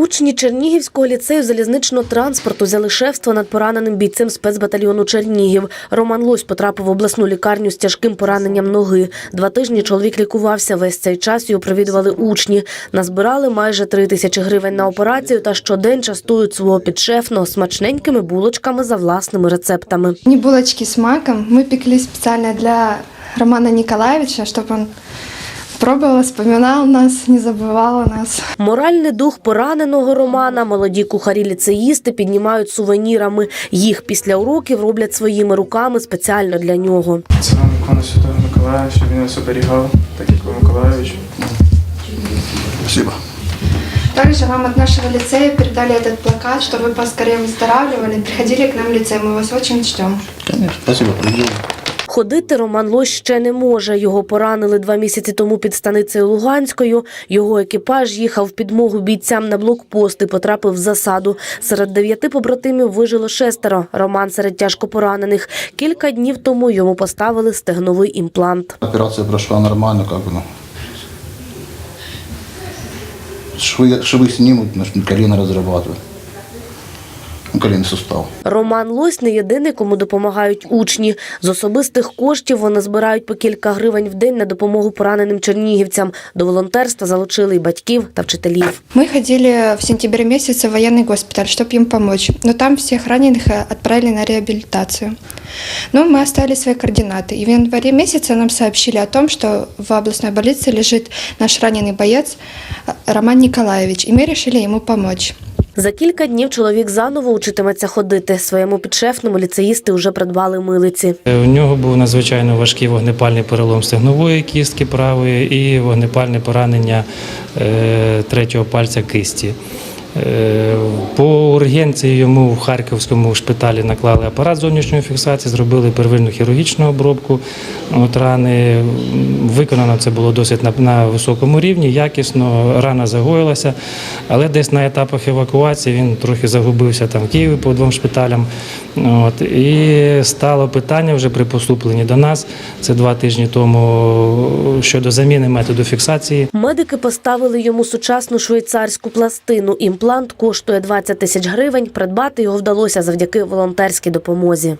Учні Чернігівського ліцею залізничного транспорту взяли шефство над пораненим бійцем спецбатальйону Чернігів. Роман Лось потрапив в обласну лікарню з тяжким пораненням ноги. Два тижні чоловік лікувався. Весь цей час його провідували учні. Назбирали майже три тисячі гривень на операцію та щодень частують свого підшефного смачненькими булочками за власними рецептами. Не булочки с маком. Мы пекли специально для Романа Николаевича, чтобы он пробовал, вспоминал нас, не забывал о нас. Моральний дух пораненого Романа молоді кухарі-ліцеїсти піднімають сувенірами. Їх після уроків роблять своїми руками спеціально для нього. Це вам ікона Святого Миколая, щоб він вас оберігав, так як ви Миколаївич. Спасибо. Также вам от нашего лицея передали этот плакат, чтобы вы поскорее выздоравливали, приходили к нам в лицей, мы вас очень ждем. Конечно, спасибо, приду. Ходити Роман Лось ще не може. Його поранили два місяці тому під станицею Луганською. Його екіпаж їхав в підмогу бійцям на блокпост і потрапив в засаду. Серед дев'яти побратимів вижило шестеро. Роман серед тяжко поранених. Кілька днів тому йому поставили стегновий імплант. Операция прошла нормально, как бы, ну. Швы, швы снимут, значит, колено разрабатывают. Ну, коленный сустав. Роман Лось не єдиний, кому допомагають учні. З особистих коштів вони збирають по кілька гривень в день на допомогу пораненим чернігівцям. До волонтерства залучили і батьків та вчителів. Мы ходили в сентябре месяце в военный госпиталь, чтобы им помочь. Но там всех раненых э, отправили на реабилитацию. Но мы оставили свои координаты. И в январе месяце нам сообщили о том, что в областной больнице лежит наш раненый боец э, Роман Николаевич. И мы решили ему помочь. За кілька днів чоловік заново учитиметься ходити. Своєму підшефному ліцеїсти вже придбали милиці. Е, У нього був надзвичайно важкий вогнепальний перелом стегнової кістки правої і вогнепальне поранення е, третього пальця кисті. Е, По ургенції йому в Харківському шпиталі наклали апарат зовнішньої фіксації, зробили первинну хірургічну обробку от рани. Виконано це було досить на, на високому рівні, якісно, рана загоїлася, але десь на етапах евакуації він трохи загубився там в Києві по двом шпиталям. От, і стало питання вже при поступленні до нас, це два тижні тому, щодо заміни методу фіксації. Медики поставили йому сучасну швейцарську пластину. Імплант коштує 20 тисяч гривень. Придбати його вдалося завдяки волонтерській допомозі.